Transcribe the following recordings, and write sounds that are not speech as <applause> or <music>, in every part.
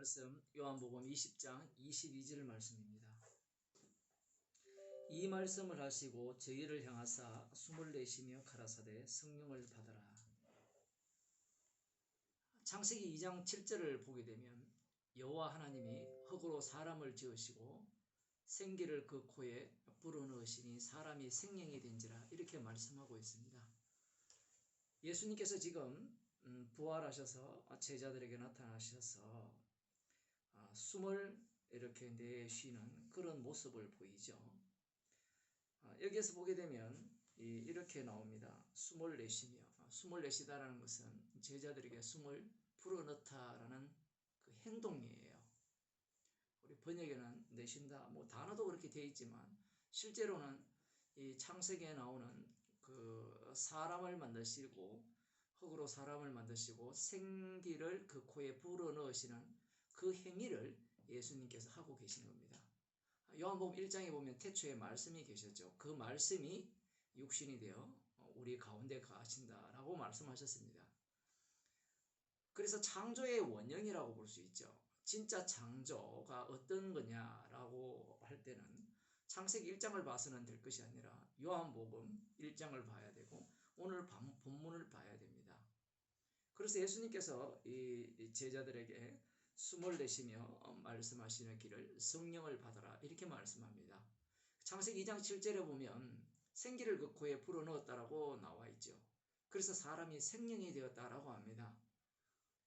말씀 요한복음 20장 22절 말씀입니다. 이 말씀을 하시고 저희를 향하사 숨을 내쉬며 가라사대 성령을 받아라. 창세기 2장 7절을 보게 되면 여호와 하나님이 흙으로 사람을 지으시고 생기를 그 코에 불어넣으시니 사람이 생명이 된지라 이렇게 말씀하고 있습니다. 예수님께서 지금 음, 부활하셔서 제자들에게 나타나셔서 아, 숨을 이렇게 내쉬는 그런 모습을 보이죠. 아, 여기에서 보게 되면 이, 이렇게 나옵니다. 숨을 내쉬며 아, 숨을 내쉬다라는 것은 제자들에게 숨을 불어넣다라는 그 행동이에요. 우리 번역에는 내쉰다 뭐 단어도 그렇게 되어 있지만 실제로는 이 창세기에 나오는 그 사람을 만드시고 흙으로 사람을 만드시고 생기를 그 코에 불어 넣으시는 그 행위를 예수님께서 하고 계신 겁니다. 요한복음 1장에 보면 태초에 말씀이 계셨죠. 그 말씀이 육신이 되어 우리 가운데 가신다라고 말씀하셨습니다. 그래서 창조의 원형이라고 볼 수 있죠. 진짜 창조가 어떤 거냐라고 할 때는 창세기 1장을 봐서는 될 것이 아니라 요한복음 1장을 봐야 되고 오늘 반- 본문을 봐야 됩니다. 그래서 예수님께서 이 제자들에게 숨을 내쉬며 말씀하시는 길을 성령을 받아라 이렇게 말씀합니다. 창세기 2장 7절에 보면 생기를 그 코에 불어넣었다라고 나와 있죠. 그래서 사람이 생명이 되었다라고 합니다.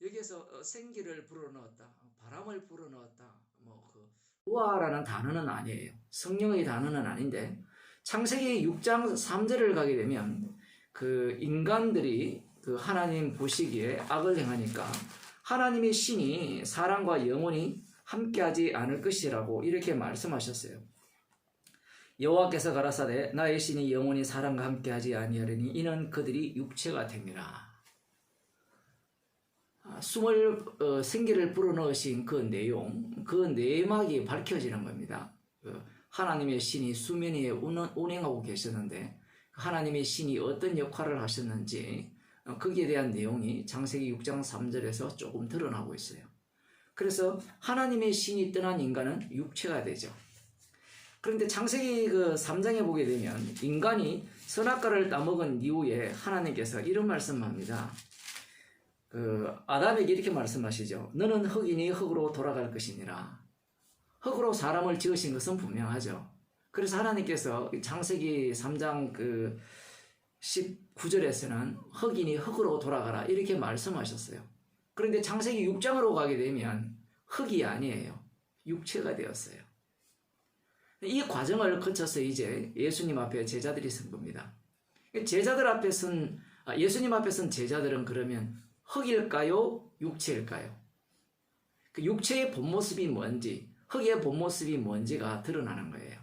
여기에서 어, 생기를 불어넣었다, 바람을 불어넣었다, 뭐그 우아라는 단어는 아니에요. 성령의 단어는 아닌데 창세기 6장 3절을 가게 되면 그 인간들이 그 하나님 보시기에 악을 행하니까 하나님의 신이 사람과 영원히 함께하지 않을 것이라고 이렇게 말씀하셨어요. 여호와께서 가라사대 나의 신이 영원히 사람과 함께하지 아니하리니 이는 그들이 육체가 됨이라. 아, 숨을 어, 생기를 불어넣으신 그 내용, 그 내막이 밝혀지는 겁니다. 그 하나님의 신이 수면 위에 운- 운행하고 계셨는데 하나님의 신이 어떤 역할을 하셨는지 어, 거기에 대한 내용이 창세기 6장 3절에서 조금 드러나고 있어요. 그래서 하나님의 신이 떠난 인간은 육체가 되죠. 그런데 창세기 그 3장에 보게 되면 인간이 선악과를 따먹은 이후에 하나님께서 이런 말씀합니다. 그 아담에게 이렇게 말씀하시죠. 너는 흙이니 흙으로 돌아갈 것이니라. 흙으로 사람을 지으신 것은 분명하죠. 그래서 하나님께서 이 창세기 3장 그 19절에서는 흙이니 흙으로 돌아가라 이렇게 말씀하셨어요. 그런데 창세기 6장으로 가게 되면 흙이 아니에요. 육체가 되었어요. 이 과정을 거쳐서 이제 예수님 앞에 제자들이 선 겁니다. 제자들 앞에 선 아, 예수님 앞에 선 제자들은 그러면 흙일까요? 육체일까요? 그 육체의 본 모습이 뭔지, 흙의 본 모습이 뭔지가 드러나는 거예요.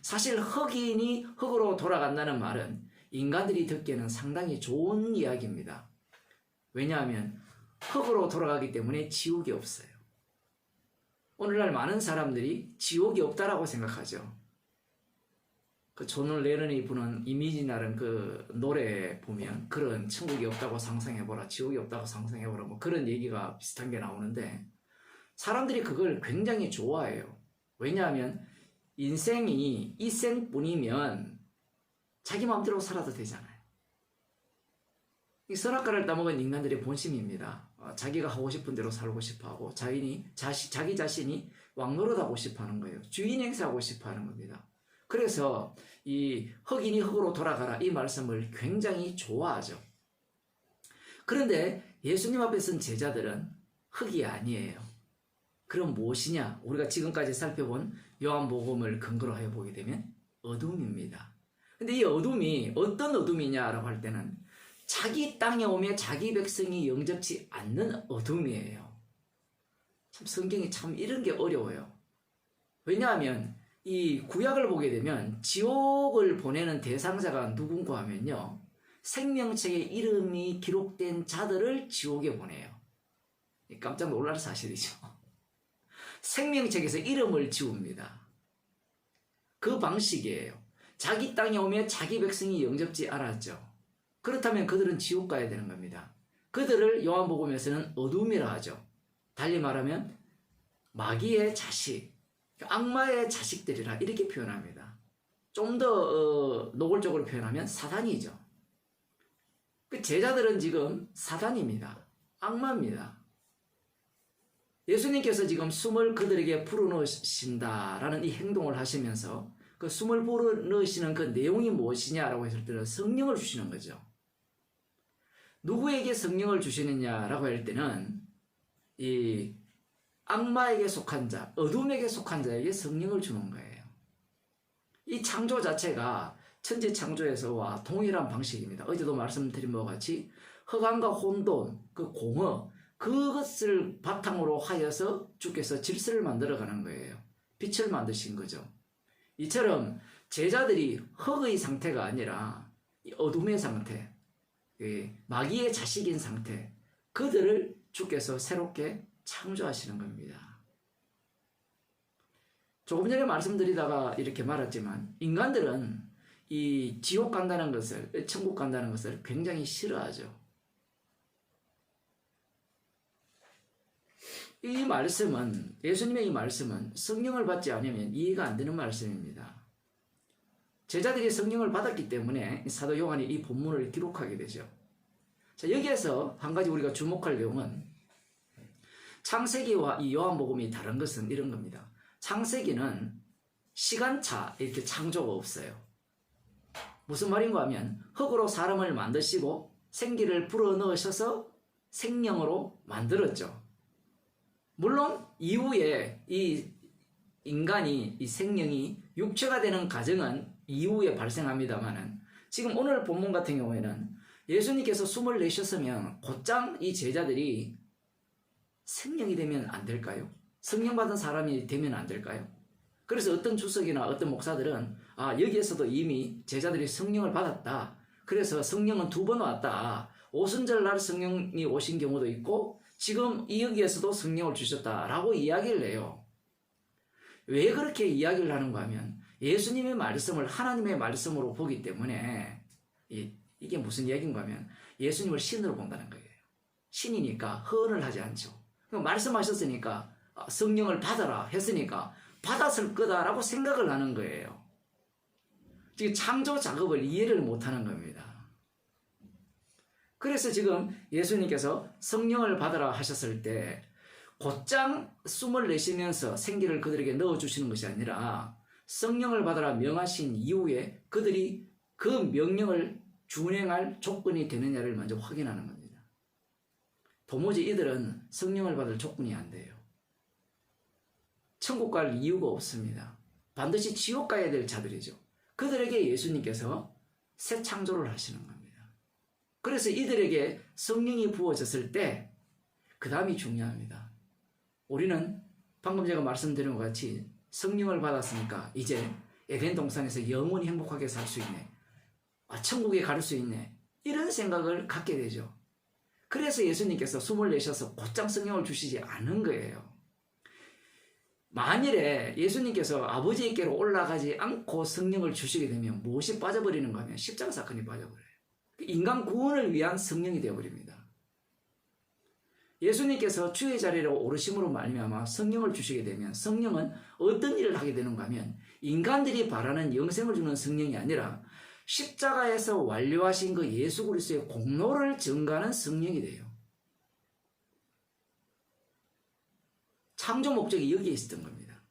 사실 흙인이 흙으로 돌아간다는 말은 인간들이 듣기에는 상당히 좋은 이야기입니다. 왜냐하면 흙으로 돌아가기 때문에 지옥이 없어요. 오늘날 많은 사람들이 지옥이 없다라고 생각하죠. 그 존을 레런이 부는 이미지나는 그 노래 보면 그런 천국이 없다고 상상해보라, 지옥이 없다고 상상해보라, 뭐 그런 얘기가 비슷한 게 나오는데 사람들이 그걸 굉장히 좋아해요. 왜냐하면 인생이 이 생뿐이면 자기 마음대로 살아도 되잖아요. 이 선악과를 따먹은 인간들의 본심입니다. 어, 자기가 하고 싶은 대로 살고 싶어하고 자인이 자시, 자기 자신이 왕노릇하고 싶어하는 거예요. 주인 행세하고 싶어하는 겁니다. 그래서 이 흑인이 흑으로 돌아가라 이 말씀을 굉장히 좋아하죠. 그런데 예수님 앞에 선 제자들은 흑이 아니에요. 그럼 무엇이냐? 우리가 지금까지 살펴본 요한복음을 근거로 하여 보게 되면 어둠입니다. 근데 이 어둠이 어떤 어둠이냐라고 할 때는 자기 땅에 오며 자기 백성이 영접치 않는 어둠이에요. 참 성경이 참 이런 게 어려워요. 왜냐하면 이 구약을 보게 되면 지옥을 보내는 대상자가 누군가 하면요. 생명책의 이름이 기록된 자들을 지옥에 보내요. 깜짝 놀랄 사실이죠. <laughs> 생명책에서 이름을 지웁니다. 그 방식이에요. 자기 땅에 오면 자기 백성이 영접지 않았죠. 그렇다면 그들은 지옥 가야 되는 겁니다. 그들을 요한복음에서는 어둠이라 하죠. 달리 말하면 마귀의 자식, 악마의 자식들이라 이렇게 표현합니다. 좀더 어, 노골적으로 표현하면 사단이죠. 그 제자들은 지금 사단입니다. 악마입니다. 예수님께서 지금 숨을 그들에게 불어넣으신다라는 이 행동을 하시면서 그 숨을 불어넣으시는 그 내용이 무엇이냐라고 했을 때는 성령을 주시는 거죠. 누구에게 성령을 주시느냐라고 할 때는 이 악마에게 속한 자, 어둠에게 속한 자에게 성령을 주는 거예요. 이 창조 자체가 천지 창조에서와 동일한 방식입니다. 어제도 말씀드린 바와 같이 흑암과 혼돈, 그 공허, 그것을 바탕으로 하여서 주께서 질서를 만들어 가는 거예요. 빛을 만드신 거죠. 이처럼 제자들이 흑의 상태가 아니라 이 어둠의 상태, 이 마귀의 자식인 상태, 그들을 주께서 새롭게 창조하시는 겁니다. 조금 전에 말씀드리다가 이렇게 말했지만 인간들은 이 지옥 간다는 것을 천국 간다는 것을 굉장히 싫어하죠. 이 말씀은 예수님의 이 말씀은 성령을 받지 않으면 이해가 안 되는 말씀입니다. 제자들이 성령을 받았기 때문에 사도 요한이 이 본문을 기록하게 되죠. 자, 여기에서 한 가지 우리가 주목할 내용은 창세기와 이 요한복음이 다른 것은 이런 겁니다. 창세기는 시간차 이렇게 창조가 없어요. 무슨 말인가 하면 흙으로 사람을 만드시고 생기를 불어넣으셔서 생명으로 만들었죠. 물론 이후에 이 인간이 이 생명이 육체가 되는 과정은 이후에 발생합니다만은 지금 오늘 본문 같은 경우에는 예수님께서 숨을 내셨으면 곧장 이 제자들이 생명이 되면 안 될까요? 성령 받은 사람이 되면 안 될까요? 그래서 어떤 주석이나 어떤 목사들은 아 여기에서도 이미 제자들이 성령을 받았다. 그래서 성령은 두 번 왔다. 오순절 날 성령이 오신 경우도 있고 지금 이 여기에서도 성령을 주셨다라고 이야기를 해요. 왜 그렇게 이야기를 하는가 하면 예수님의 말씀을 하나님의 말씀으로 보기 때문에 이, 이게 무슨 얘기인가 하면 예수님을 신으로 본다는 거예요. 신이니까 허언을 하지 않죠. 그럼 말씀하셨으니까 아, 성령을 받아라 했으니까 받았을 거다라고 생각을 하는 거예요. 지금 창조 작업을 이해를 못하는 겁니다. 그래서 지금 예수님께서 성령을 받아라 하셨을 때 곧장 숨을 내쉬면서 생기를 그들에게 넣어주시는 것이 아니라 성령을 받아라 명하신 이후에 그들이 그 명령을 준행할 조건이 되느냐를 먼저 확인하는 겁니다. 도무지 이들은 성령을 받을 조건이 안 돼요. 천국 갈 이유가 없습니다. 반드시 지옥 가야 될 자들이죠. 그들에게 예수님께서 새 창조를 하시는 겁니다. 그래서 이들에게 성령이 부어졌을 때 그 다음이 중요합니다. 우리는 방금 제가 말씀드린 것 같이 성령을 받았으니까 이제 에덴 동산에서 영원히 행복하게 살 수 있네. 아, 천국에 갈수 있네. 이런 생각을 갖게 되죠. 그래서 예수님께서 숨을 내셔서 곧장 성령을 주시지 않은 거예요. 만일에 예수님께서 아버지께로 올라가지 않고 성령을 주시게 되면 무엇이 빠져버리는가 하면 십자가 사건이 빠져버려요. 인간 구원을 위한 성령이 되어버립니다. 예수님께서 주의 자리로 오르심으로 말미암아 성령을 주시게 되면 성령은 어떤 일을 하게 되는가 하면 인간들이 바라는 영생을 주는 성령이 아니라 십자가에서 완료하신 그 예수 그리스도의 공로를 증가하는 성령이 돼요. 창조 목적이 여기에 있었던 겁니다.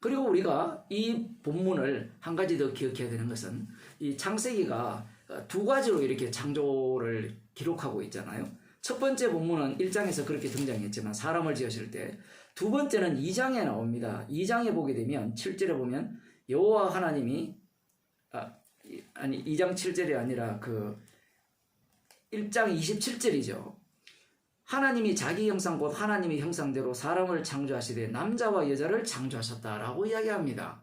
그리고 우리가 이 본문을 한 가지 더 기억해야 되는 것은 이 창세기가 두 가지로 이렇게 창조를 기록하고 있잖아요. 첫 번째 본문은 1장에서 그렇게 등장했지만 사람을 지으실 때 두 번째는 2장에 나옵니다. 2장에 보게 되면 7절에 보면 여호와 하나님이 아, 아니 2장 7절이 아니라 그 1장 27절이죠. 하나님이 자기 형상 곧 하나님의 형상대로 사람을 창조하시되 남자와 여자를 창조하셨다라고 이야기합니다.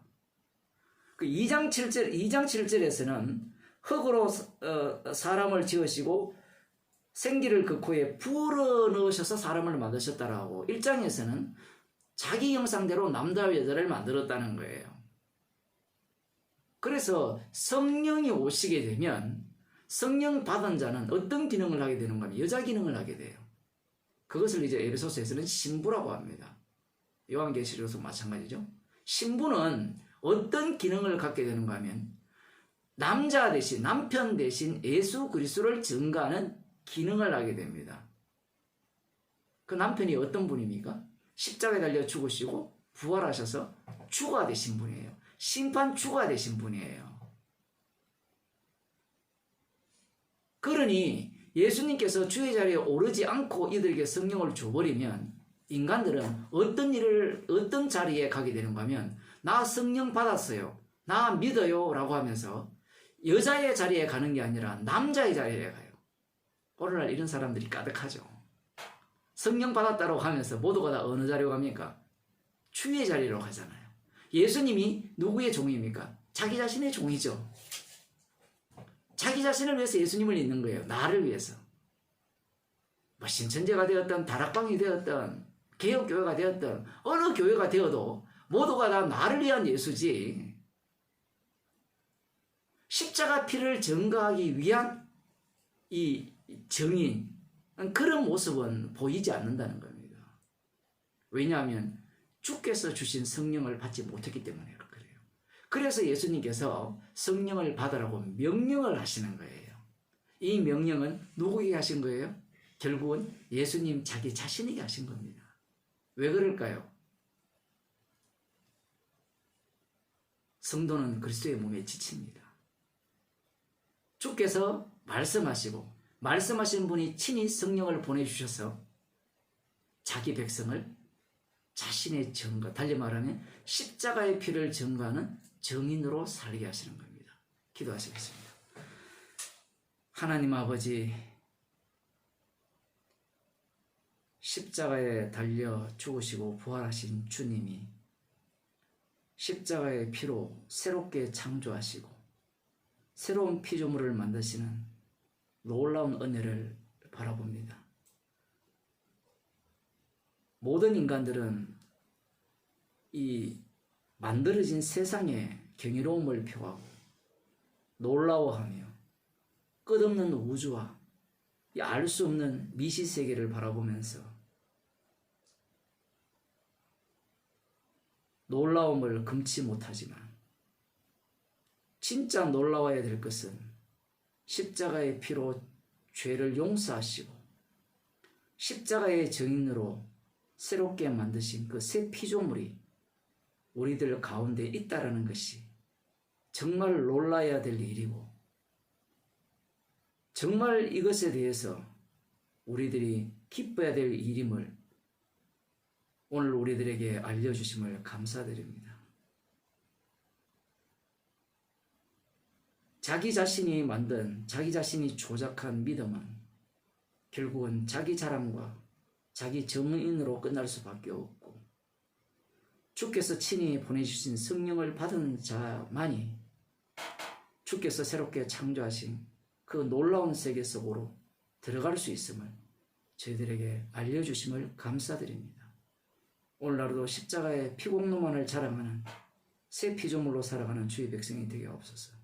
그 2장 7절 2장 7절에서는 흙으로 어, 사람을 지으시고 생기를 그 코에 불어 넣으셔서 사람을 만드셨다라고 1장에서는 자기 형상대로 남자와 여자를 만들었다는 거예요. 그래서 성령이 오시게 되면 성령 받은 자는 어떤 기능을 하게 되는가 하면 여자 기능을 하게 돼요. 그것을 이제 에베소서에서는 신부라고 합니다. 요한계시록도 마찬가지죠. 신부는 어떤 기능을 갖게 되는가 하면 남자 대신 남편 대신 예수 그리스도를 증거하는 기능을 하게 됩니다. 그 남편이 어떤 분입니까? 십자가에 달려 죽으시고 부활하셔서 주가 되신 분이에요. 심판 주가 되신 분이에요. 그러니 예수님께서 주의 자리에 오르지 않고 이들에게 성령을 줘버리면 인간들은 어떤 일을 어떤 자리에 가게 되는가 하면 나 성령 받았어요. 나 믿어요. 라고 하면서 여자의 자리에 가는 게 아니라 남자의 자리에 가요. 오늘날 이런 사람들이 가득하죠. 성령 받았다고 하면서 모두가 다 어느 자리로 갑니까? 주의 자리로 가잖아요. 예수님이 누구의 종입니까? 자기 자신의 종이죠. 자기 자신을 위해서 예수님을 있는 거예요. 나를 위해서. 뭐 신천지가 되었던 다락방이 되었던 개혁교회가 되었던 어느 교회가 되어도 모두가 다 나를 위한 예수지. 십자가 피를 증거하기 위한 이 정인 그런 모습은 보이지 않는다는 겁니다. 왜냐하면 주께서 주신 성령을 받지 못했기 때문에 그래요. 그래서 예수님께서 성령을 받으라고 명령을 하시는 거예요. 이 명령은 누구에게 하신 거예요? 결국은 예수님 자기 자신에게 하신 겁니다. 왜 그럴까요? 성도는 그리스도의 몸에 지칩니다. 주께서 말씀하시고 말씀하신 분이 친히 성령을 보내주셔서 자기 백성을 자신의 증거, 달리 말하면 십자가의 피를 증거하는 정인으로 살게 하시는 겁니다. 기도하시겠습니다. 하나님 아버지, 십자가에 달려 죽으시고 부활하신 주님이 십자가의 피로 새롭게 창조하시고 새로운 피조물을 만드시는 놀라운 은혜를 바라봅니다. 모든 인간들은 이 만들어진 세상에 경이로움을 표하고 놀라워하며 끝없는 우주와 알 수 없는 미시 세계를 바라보면서 놀라움을 금치 못하지만 진짜 놀라워야 될 것은 십자가의 피로 죄를 용서하시고 십자가의 증인으로 새롭게 만드신 그 새 피조물이 우리들 가운데 있다라는 것이 정말 놀라야 될 일이고 정말 이것에 대해서 우리들이 기뻐야 될 일임을 오늘 우리들에게 알려주심을 감사드립니다. 자기 자신이 만든 자기 자신이 조작한 믿음은 결국은 자기 자랑과 자기 정인으로 끝날 수밖에 없고 주께서 친히 보내주신 성령을 받은 자만이 주께서 새롭게 창조하신 그 놀라운 세계 속으로 들어갈 수 있음을 저희들에게 알려주심을 감사드립니다. 오늘날도 십자가의 피공로만을 자랑하는 새 피조물로 살아가는 주의 백성이 되게 없소서.